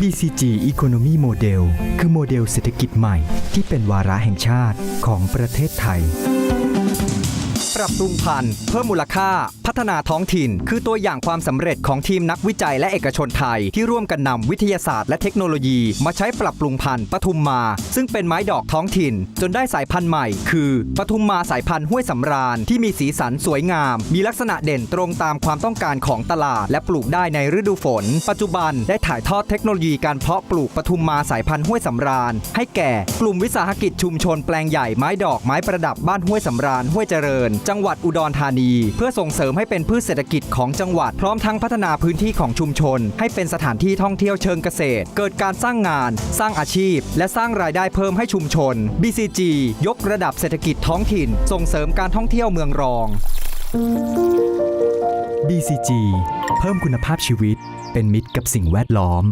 BCG Economy Model คือโมเดลเศรษฐกิจใหม่ที่เป็นวาระแห่งชาติของประเทศไทย ปรับปรุงพันธุ์เพิ่มมูลค่า พัฒนาท้องถิ่น คือตัวอย่างความสำเร็จของทีมนักวิจัยและเอกชนไทย ที่ร่วมกันนำวิทยาศาสตร์และเทคโนโลยี มาใช้ปรับปรุงพันธุ์ปทุมมา ซึ่งเป็นไม้ดอกท้องถิ่น จนได้สายพันธุ์ใหม่ คือปทุมมาสายพันธุ์ห้วยสำราญที่มีสีสันสวยงาม มีลักษณะเด่นตรงตามความต้องการของตลาด และปลูกได้ในฤดูฝน ปัจจุบันได้ถ่ายทอดเทคโนโลยีการเพาะปลูกปทุมมาสายพันธุ์ห้วยสำราญ ให้แก่กลุ่มวิสาหกิจชุมชนแปลงใหญ่ไม้ดอกไม้ประดับบ้านห้วยสำราญห้วยเจริญจังหวัดอุดรธานี เพื่อส่งเสริมให้เป็นพืชเศรษฐกิจของจังหวัด พร้อมทั้งพัฒนาพื้นที่ของชุมชน ให้เป็นสถานที่ท่องเที่ยวเชิงเกษตร เกิดการสร้างงาน สร้างอาชีพ และสร้างรายได้เพิ่มให้ชุมชน BCG ยกระดับเศรษฐกิจท้องถิ่น ส่งเสริมการท่องเที่ยวเมืองรอง BCG เพิ่มคุณภาพชีวิต เป็นมิตรกับสิ่งแวดล้อม